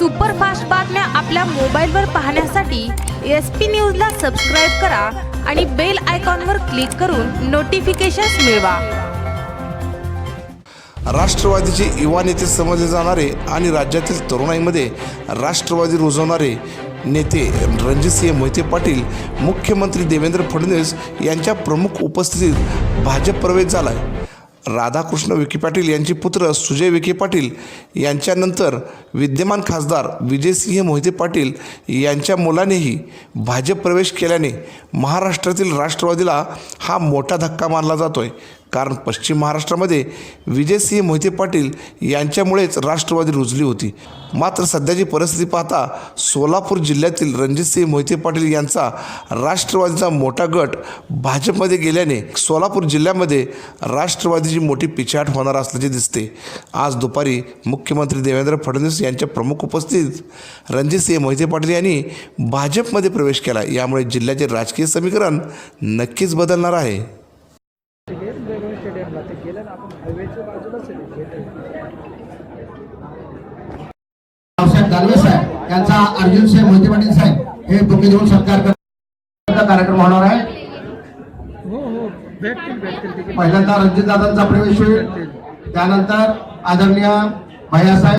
Superfast बातम्या आपल्या मोबाईलवर पाहण्यासाठी एस पी न्यूजला सबस्क्राईब करा आणि बेल आयकॉनवर क्लिक करून नोटिफिकेशन्स मिळवा. राष्ट्रवादीचे युवा नेते समजले जाणारे आणि राज्यातील तरुणाईमध्ये राष्ट्रवादी रुजवणारे नेते रणजितसिंह मोहिते पाटील मुख्यमंत्री देवेंद्र फडणवीस यांच्या प्रमुख उपस्थितीत भाजप प्रवेश झाला आहे राधाकृष्ण विखे पाटील यांचे पुत्र सुजय विखे पाटील यांच्यानंतर विद्यमान खासदार विजयसिंह मोहिते पाटील यांच्या मुलानेही भाजप प्रवेश केल्याने महाराष्ट्रातील राष्ट्रवादीला हा मोठा धक्का मानला जातोय. कारण पश्चिम महाराष्ट्रामध्ये विजयसिंह मोहिते पाटील यांच्यामुळेच राष्ट्रवादी रुजली होती. मात्र सध्याची परिस्थिती पाहता सोलापूर जिल्ह्यातील रणजितसिंह मोहिते पाटील यांचा राष्ट्रवादीचा मोठा गट भाजपमध्ये गेल्याने सोलापूर जिल्ह्यामध्ये राष्ट्रवादीची मोठी पिछाट होणार असल्याचे दिसते. आज दुपारी मुख्यमंत्री देवेंद्र फडणवीस यांच्या प्रमुख उपस्थितीत रणजितसिंह मोहिते पाटील यांनी भाजपमध्ये प्रवेश केला. यामुळे जिल्ह्याचे राजकीय समीकरण नक्कीच बदलणार आहे. रावसाहेब दानवे साहेब यांचा अर्जुन साहेब मोहिते पाटील साहेब हे बुके देऊन सत्कार कार्यक्रम होणार आहे. हो हो पहिल्यांदा रणजित दादांचा प्रवेश होईल. त्यानंतर आदरणीय भैयासाहेब